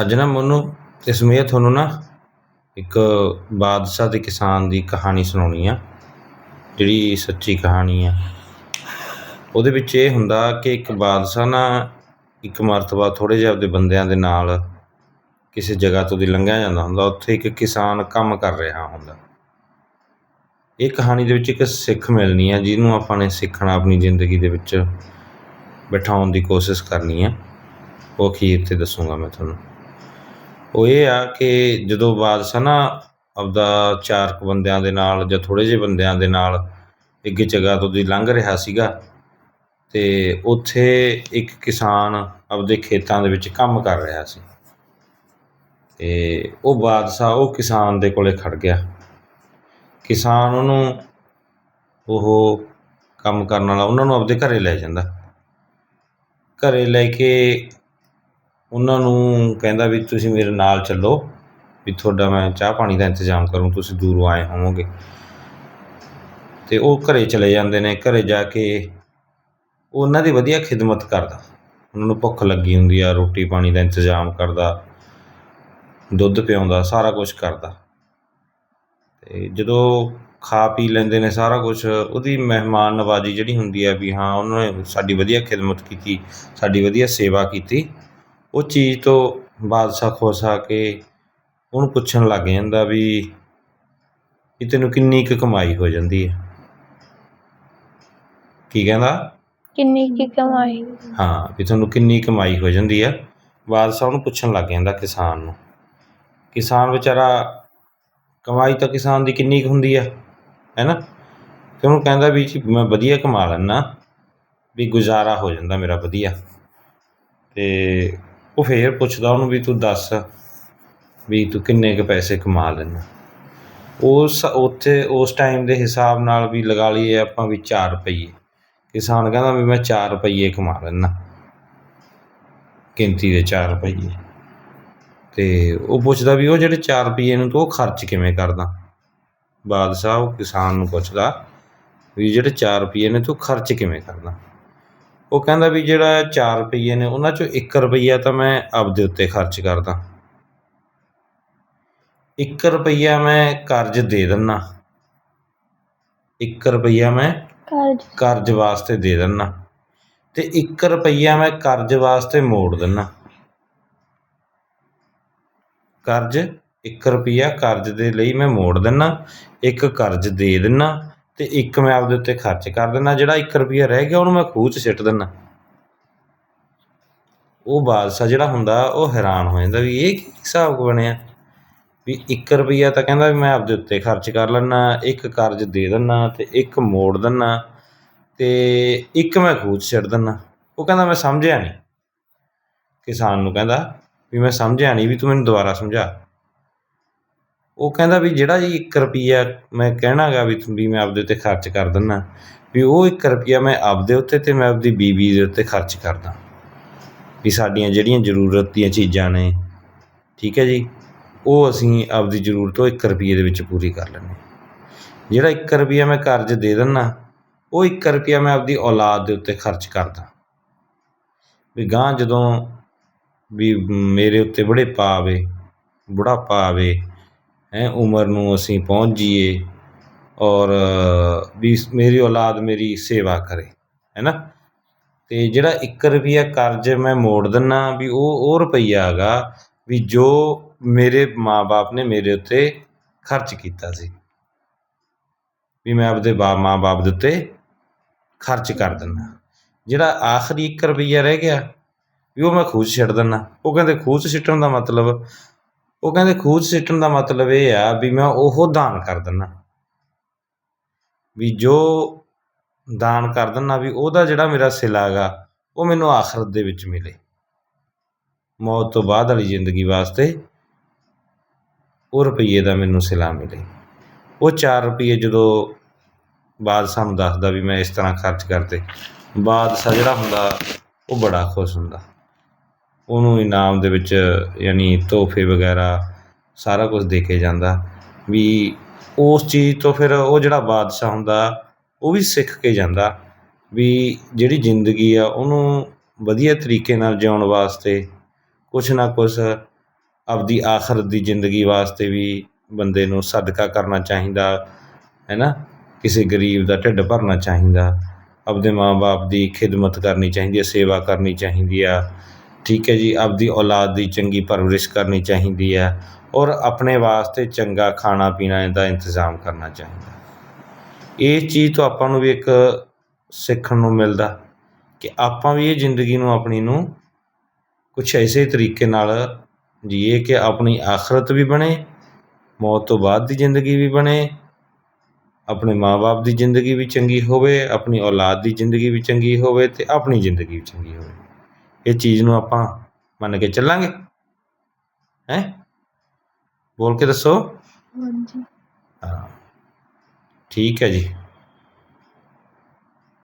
ਅੱਜ ਨਾ ਮੈਨੂੰ ਤੇ ਸਮੇਤ ਤੁਹਾਨੂੰ ਨਾ ਇੱਕ ਬਾਦਸ਼ਾਹ ਤੇ ਕਿਸਾਨ ਦੀ ਕਹਾਣੀ ਸੁਣਾਉਣੀ ਆ, ਜਿਹੜੀ ਸੱਚੀ ਕਹਾਣੀ ਆ। ਉਹਦੇ ਵਿੱਚ ਇਹ ਹੁੰਦਾ ਕਿ ਇੱਕ ਬਾਦਸ਼ਾਹ ਨਾ ਇੱਕ ਮਰਤਬਾ ਥੋੜ੍ਹੇ ਜਿਹੇ ਆਪਦੇ ਬੰਦਿਆਂ ਦੇ ਨਾਲ ਕਿਸੇ ਜਗ੍ਹਾ ਤੋਂ ਦੀ ਲੰਘਿਆ ਜਾਂਦਾ ਹੁੰਦਾ, ਉੱਥੇ ਇੱਕ ਕਿਸਾਨ ਕੰਮ ਕਰ ਰਿਹਾ ਹੁੰਦਾ। ਇਹ ਕਹਾਣੀ ਦੇ ਵਿੱਚ ਇੱਕ ਸਿੱਖ ਮਿਲਣੀ ਆ, ਜਿਹਨੂੰ ਆਪਾਂ ਨੇ ਸਿੱਖਣਾ ਆਪਣੀ ਜ਼ਿੰਦਗੀ ਦੇ ਵਿੱਚ ਬਿਠਾਉਣ ਦੀ ਕੋਸ਼ਿਸ਼ ਕਰਨੀ ਆ। ਉਹ ਅਖੀਰ 'ਤੇ ਦੱਸੂਗਾ ਮੈਂ ਤੁਹਾਨੂੰ। ਉਹ ਇਹ ਆ ਕਿ ਜਦੋਂ ਬਾਦਸ਼ਾਹ ਨਾ ਆਪਦਾ ਚਾਰ ਕੁ ਬੰਦਿਆਂ ਦੇ ਨਾਲ ਜਾਂ ਥੋੜ੍ਹੇ ਜਿਹੇ ਬੰਦਿਆਂ ਦੇ ਨਾਲ ਇੱਕ ਜਗ੍ਹਾ ਤੋਂ ਦੀ ਲੰਘ ਰਿਹਾ ਸੀਗਾ ਅਤੇ ਉੱਥੇ ਇੱਕ ਕਿਸਾਨ ਆਪਦੇ ਖੇਤਾਂ ਦੇ ਵਿੱਚ ਕੰਮ ਕਰ ਰਿਹਾ ਸੀ। ਅਤੇ ਉਹ ਬਾਦਸ਼ਾਹ ਉਹ ਕਿਸਾਨ ਦੇ ਕੋਲੇ ਖੜ ਗਿਆ। ਕਿਸਾਨ ਉਹਨੂੰ ਉਹ ਕੰਮ ਕਰਨ ਵਾਲਾ, ਉਹਨਾਂ ਨੂੰ ਆਪਦੇ ਘਰੇ ਲੈ ਜਾਂਦਾ। ਘਰੇ ਲੈ ਕੇ ਉਹਨਾਂ ਨੂੰ ਕਹਿੰਦਾ ਵੀ ਤੁਸੀਂ ਮੇਰੇ ਨਾਲ ਚੱਲੋ, ਵੀ ਤੁਹਾਡਾ ਮੈਂ ਚਾਹ ਪਾਣੀ ਦਾ ਇੰਤਜ਼ਾਮ ਕਰੂੰ, ਤੁਸੀਂ ਦੂਰੋਂ ਆਏ ਹੋਵੋਗੇ। ਅਤੇ ਉਹ ਘਰੇ ਚਲੇ ਜਾਂਦੇ ਨੇ, ਘਰੇ ਜਾ ਕੇ ਉਹਨਾਂ ਦੀ ਵਧੀਆ ਖਿਦਮਤ ਕਰਦਾ। ਉਹਨਾਂ ਨੂੰ ਭੁੱਖ ਲੱਗੀ ਹੁੰਦੀ ਆ, ਰੋਟੀ ਪਾਣੀ ਦਾ ਇੰਤਜ਼ਾਮ ਕਰਦਾ, ਦੁੱਧ ਪਿਆਉਂਦਾ, ਸਾਰਾ ਕੁਛ ਕਰਦਾ। ਅਤੇ ਜਦੋਂ ਖਾ ਪੀ ਲੈਂਦੇ ਨੇ ਸਾਰਾ ਕੁਛ, ਉਹਦੀ ਮਹਿਮਾਨ ਨਵਾਜ਼ੀ ਜਿਹੜੀ ਹੁੰਦੀ ਹੈ ਵੀ ਹਾਂ, ਉਹਨਾਂ ਨੇ ਸਾਡੀ ਵਧੀਆ ਖਿਦਮਤ ਕੀਤੀ, ਸਾਡੀ ਵਧੀਆ ਸੇਵਾ ਕੀਤੀ। ਉਹ ਚੀਜ਼ ਤੋਂ ਬਾਦਸ਼ਾਹ ਖੁਸ਼ ਆ ਕੇ ਉਹਨੂੰ ਪੁੱਛਣ ਲੱਗ ਜਾਂਦਾ ਵੀ ਵੀ ਤੈਨੂੰ ਕਿੰਨੀ ਕੁ ਕਮਾਈ ਹੋ ਜਾਂਦੀ ਹੈ? ਕੀ ਕਹਿੰਦਾ? ਕਿੰਨੀ ਕੀ ਕਮਾਈ? ਹਾਂ ਵੀ ਤੁਹਾਨੂੰ ਕਿੰਨੀ ਕਮਾਈ ਹੋ ਜਾਂਦੀ ਆ ਬਾਦਸ਼ਾਹ ਉਹਨੂੰ ਪੁੱਛਣ ਲੱਗ ਜਾਂਦਾ ਕਿਸਾਨ ਨੂੰ। ਕਿਸਾਨ ਵਿਚਾਰਾ ਕਮਾਈ ਤਾਂ ਕਿਸਾਨ ਦੀ ਕਿੰਨੀ ਕੁ ਹੁੰਦੀ ਆ ਹੈ ਨਾ? ਤੇ ਉਹਨੂੰ ਕਹਿੰਦਾ ਵੀ ਜੀ ਮੈਂ ਵਧੀਆ ਕਮਾ ਲੈਂਦਾ ਵੀ ਗੁਜ਼ਾਰਾ ਹੋ ਜਾਂਦਾ ਮੇਰਾ ਵਧੀਆ। ਤੇ ਉਹ ਫੇਰ ਪੁੱਛਦਾ ਉਹਨੂੰ ਵੀ ਤੂੰ ਦੱਸ ਵੀ ਤੂੰ ਕਿੰਨੇ ਕੁ ਪੈਸੇ ਕਮਾ ਲੈਂਦਾ। ਉਸ ਉੱਥੇ ਉਸ ਟਾਈਮ ਦੇ ਹਿਸਾਬ ਨਾਲ ਵੀ ਲਗਾ ਲਈਏ ਆਪਾਂ ਵੀ 4 ਰੁਪਈਏ। ਕਿਸਾਨ ਕਹਿੰਦਾ ਵੀ ਮੈਂ 4 ਰੁਪਈਏ ਕਮਾ ਲੈਂਦਾ। ਗਿਣਤੀ ਦੇ 4 ਰੁਪਈਏ। ਤੇ ਉਹ ਪੁੱਛਦਾ ਵੀ ਉਹ ਜਿਹੜੇ 4 ਰੁਪਈਏ ਨੂੰ ਤੂੰ ਉਹ ਖਰਚ ਕਿਵੇਂ ਕਰਦਾ? ਬਾਦਸ਼ਾਹ ਉਹ ਕਿਸਾਨ ਨੂੰ ਪੁੱਛਦਾ ਵੀ ਜਿਹੜੇ 4 ਰੁਪਈਏ ਨੇ ਤੂੰ ਖਰਚ ਕਿਵੇਂ ਕਰਦਾ? ਉਹ ਕਹਿੰਦਾ ਵੀ ਜਿਹੜਾ 4 ਰੁਪਈਏ ਨੇ ਉਹਨਾਂ ਚੋਂ 1 ਰੁਪਈਆ ਤਾਂ ਮੈਂ ਆਪਦੇ ਉੱਤੇ ਖਰਚ ਕਰਦਾ। 1 ਰੁਪਈਆ ਮੈਂ ਕਰਜ਼ ਦੇ ਦਿੰਦਾ 1 ਰੁਪਈਆ ਮੈਂ ਕਰਜ਼। ਕਰਜ਼ ਵਾਸਤੇ ਦੇ ਦਿੰਦਾ ਤੇ 1 ਰੁਪਈਆ ਮੈਂ ਕਰਜ਼ ਵਾਸਤੇ ਮੋੜ ਦਿੰਦਾ ਕਰਜ਼ 1 ਰੁਪਈਆ ਕਰਜ਼ ਦੇ ਲਈ ਮੈਂ ਮੋੜ ਦਿੰਦਾ ਇੱਕ ਕਰਜ਼ ਦੇ ਦਿੰਦਾ ਅਤੇ ਇੱਕ ਮੈਂ ਆਪਦੇ ਉੱਤੇ ਖਰਚ ਕਰ ਦਿੰਦਾ, ਜਿਹੜਾ 1 ਰੁਪਈਆ ਰਹਿ ਗਿਆ, ਉਹਨੂੰ ਮੈਂ ਖੂਹ 'ਚ ਸਿੱਟ ਦਿੰਦਾ। ਉਹ ਬਾਦਸ਼ਾਹ ਜਿਹੜਾ ਹੁੰਦਾ, ਉਹ ਹੈਰਾਨ ਹੋ ਜਾਂਦਾ ਵੀ ਇਹ ਕੀ ਹਿਸਾਬ ਬਣਿਆ? ਵੀ 1 ਰੁਪਈਆ ਤਾਂ ਕਹਿੰਦਾ ਵੀ ਮੈਂ ਆਪਦੇ ਉੱਤੇ ਖਰਚ ਕਰ ਲੈਂਦਾ, ਇੱਕ ਕਰਜ਼ ਦੇ ਦਿੰਦਾ ਤੇ ਇੱਕ ਮੋੜ ਦਿੰਦਾ ਤੇ ਇੱਕ ਮੈਂ ਖੂਹ 'ਚ ਸਿੱਟ ਦਿੰਦਾ। ਉਹ ਕਹਿੰਦਾ, ਮੈਂ ਸਮਝਿਆ ਨਹੀਂ ਕਿਸਾਨ ਨੂੰ ਕਹਿੰਦਾ ਵੀ ਮੈਂ ਸਮਝਿਆ ਨਹੀਂ ਵੀ ਤੂੰ ਮੈਨੂੰ ਦੁਬਾਰਾ ਸਮਝਾ। ਉਹ ਕਹਿੰਦਾ ਵੀ ਜਿਹੜਾ ਜੀ 1 ਰੁਪਈਆ ਮੈਂ ਕਹਿਣਾ ਗਾ ਵੀ ਵੀ ਮੈਂ ਆਪਦੇ ਉੱਤੇ ਖਰਚ ਕਰ ਦਿੰਦਾ ਵੀ ਉਹ 1 ਰੁਪਈਆ ਮੈਂ ਆਪਦੇ ਉੱਤੇ ਤੇ ਮੈਂ ਆਪਦੀ ਬੀਬੀ ਦੇ ਉੱਤੇ ਖਰਚ ਕਰਦਾ। ਵੀ ਸਾਡੀਆਂ ਜਿਹੜੀਆਂ ਜ਼ਰੂਰਤ ਦੀਆਂ ਚੀਜ਼ਾਂ ਨੇ, ਠੀਕ ਹੈ ਜੀ, ਉਹ ਅਸੀਂ ਆਪਦੀ ਜ਼ਰੂਰਤ ਉਹ 1 ਰੁਪਈਏ ਦੇ ਵਿੱਚ ਪੂਰੀ ਕਰ ਲੈਂਦੇ ਜਿਹੜਾ 1 ਰੁਪਈਆ ਮੈਂ ਕਰਜ਼ ਦੇ ਦਿੰਦਾ ਉਹ 1 ਰੁਪਈਆ ਮੈਂ ਆਪਦੀ ਔਲਾਦ ਦੇ ਉੱਤੇ ਖਰਚ ਕਰਦਾ। ਵੀ ਗਾਂ ਜਦੋਂ ਵੀ ਮੇਰੇ ਉੱਤੇ ਬੁਢੇਪਾ ਆਵੇ, ਬੁਢਾਪਾ ਆਵੇ ਹੈਂ, ਉਮਰ ਨੂੰ ਅਸੀਂ ਪਹੁੰਚ ਜਾਈਏ ਔਰ ਵੀ ਮੇਰੀ ਔਲਾਦ ਮੇਰੀ ਸੇਵਾ ਕਰੇ ਹੈ ਨਾ ਅਤੇ ਜਿਹੜਾ ਇੱਕ ਰੁਪਈਆ ਕਰਜ਼ ਮੈਂ ਮੋੜ ਦਿੰਦਾ ਵੀ ਉਹ ਉਹ ਰੁਪਈਆ ਹੈਗਾ ਵੀ ਜੋ ਮੇਰੇ ਮਾਂ-ਬਾਪ ਨੇ ਮੇਰੇ ਉੱਤੇ ਖਰਚ ਕੀਤਾ ਸੀ। ਵੀ ਮੈਂ ਆਪਦੇ ਬਾ, ਮਾਂ-ਬਾਪ ਦੇ ਉੱਤੇ ਖਰਚ ਕਰ ਦਿੰਦਾ ਜਿਹੜਾ ਆਖਰੀ 1 ਰੁਪਈਆ ਰਹਿ ਗਿਆ ਵੀ ਉਹ ਮੈਂ ਖੂਹ 'ਚ ਸਿੱਟ ਦਿੰਦਾ ਉਹ ਕਹਿੰਦੇ ਖੂਹ 'ਚ ਸਿੱਟਣ ਦਾ ਮਤਲਬ ਉਹ ਕਹਿੰਦੇ ਖੂਹ ਸਿੱਟਣ ਦਾ ਮਤਲਬ ਇਹ ਆ ਵੀ ਮੈਂ ਉਹ ਦਾਨ ਕਰ ਦਿੰਦਾ ਵੀ ਜੋ ਦਾਨ ਕਰ ਦਿੰਦਾ ਵੀ ਉਹਦਾ ਜਿਹੜਾ ਮੇਰਾ ਸਿਲਾ ਹੈਗਾ ਉਹ ਮੈਨੂੰ ਆਖਰਤ ਦੇ ਵਿੱਚ ਮਿਲੇ। ਮੌਤ ਤੋਂ ਬਾਅਦ ਵਾਲੀ ਜ਼ਿੰਦਗੀ ਵਾਸਤੇ ਉਹ ਰੁਪਈਏ ਦਾ ਮੈਨੂੰ ਸਿਲਾ ਮਿਲੇ। ਉਹ 4 ਰੁਪਈਏ ਜਦੋਂ ਬਾਦਸ਼ਾਹ ਨੂੰ ਦੱਸਦਾ ਵੀ ਮੈਂ ਇਸ ਤਰ੍ਹਾਂ ਖਰਚ ਕਰਤੇ ਬਾਦਸ਼ਾਹ ਜਿਹੜਾ ਹੁੰਦਾ ਉਹ ਬੜਾ ਖੁਸ਼ ਹੁੰਦਾ। ਉਹਨੂੰ ਇਨਾਮ ਦੇ ਵਿੱਚ, ਯਾਨੀ ਤੋਹਫੇ ਵਗੈਰਾ ਸਾਰਾ ਕੁਝ ਦੇ ਕੇ ਜਾਂਦਾ। ਵੀ ਉਸ ਚੀਜ਼ ਤੋਂ ਫਿਰ ਉਹ ਜਿਹੜਾ ਬਾਦਸ਼ਾਹ ਹੁੰਦਾ, ਉਹ ਵੀ ਸਿੱਖ ਕੇ ਜਾਂਦਾ। ਵੀ ਜਿਹੜੀ ਜ਼ਿੰਦਗੀ ਆ, ਉਹਨੂੰ ਵਧੀਆ ਤਰੀਕੇ ਨਾਲ ਜਿਉਣ ਵਾਸਤੇ, ਕੁਛ ਨਾ ਕੁਛ ਆਪਦੀ ਆਖਰਤ ਦੀ ਜ਼ਿੰਦਗੀ ਵਾਸਤੇ ਵੀ ਬੰਦੇ ਨੂੰ ਸਦਕਾ ਕਰਨਾ ਚਾਹੀਦਾ, ਹੈ ਨਾ? ਕਿਸੇ ਗਰੀਬ ਦਾ ਢਿੱਡ ਭਰਨਾ ਚਾਹੀਦਾ। ਆਪਦੇ ਮਾਂ-ਬਾਪ ਦੀ ਖਿਦਮਤ ਕਰਨੀ ਚਾਹੀਦੀ ਹੈ, ਸੇਵਾ ਕਰਨੀ ਚਾਹੀਦੀ ਆ। ਠੀਕ ਹੈ ਜੀ, ਆਪਦੀ ਔਲਾਦ ਦੀ ਚੰਗੀ ਪਰਵਰਿਸ਼ ਕਰਨੀ ਚਾਹੀਦੀ ਹੈ ਔਰ ਆਪਣੇ ਵਾਸਤੇ ਚੰਗਾ ਖਾਣਾ ਪੀਣਾ ਦਾ ਇੰਤਜ਼ਾਮ ਕਰਨਾ ਚਾਹੀਦਾ। ਇਹ ਚੀਜ਼ ਤੋਂ ਆਪਾਂ ਨੂੰ ਵੀ ਇੱਕ ਸਿੱਖਣ ਨੂੰ ਮਿਲਦਾ ਕਿ ਆਪਾਂ ਵੀ ਇਹ ਜ਼ਿੰਦਗੀ ਨੂੰ ਆਪਣੀ ਨੂੰ ਕੁਛ ਐਸੇ ਤਰੀਕੇ ਨਾਲ ਜੀਏ ਕਿ ਆਪਣੀ ਆਖਰਤ ਵੀ ਬਣੇ, ਮੌਤ ਤੋਂ ਬਾਅਦ ਦੀ ਜ਼ਿੰਦਗੀ ਵੀ ਬਣੇ, ਆਪਣੇ ਮਾਂ-ਬਾਪ ਦੀ ਜ਼ਿੰਦਗੀ ਵੀ ਚੰਗੀ ਹੋਵੇ, ਆਪਣੀ ਔਲਾਦ ਦੀ ਜ਼ਿੰਦਗੀ ਵੀ ਚੰਗੀ ਹੋਵੇ ਤੇ ਆਪਣੀ ਜ਼ਿੰਦਗੀ ਵੀ ਚੰਗੀ ਹੋਵੇ। ਇਹ ਚੀਜ਼ ਨੂੰ ਆਪਾਂ ਮੰਨ ਕੇ ਚੱਲਾਂਗੇ। ਹੈ? ਬੋਲ ਕੇ ਦੱਸੋ। ਹਾਂਜੀ। ਹਾਂ। ਠੀਕ ਹੈ ਜੀ।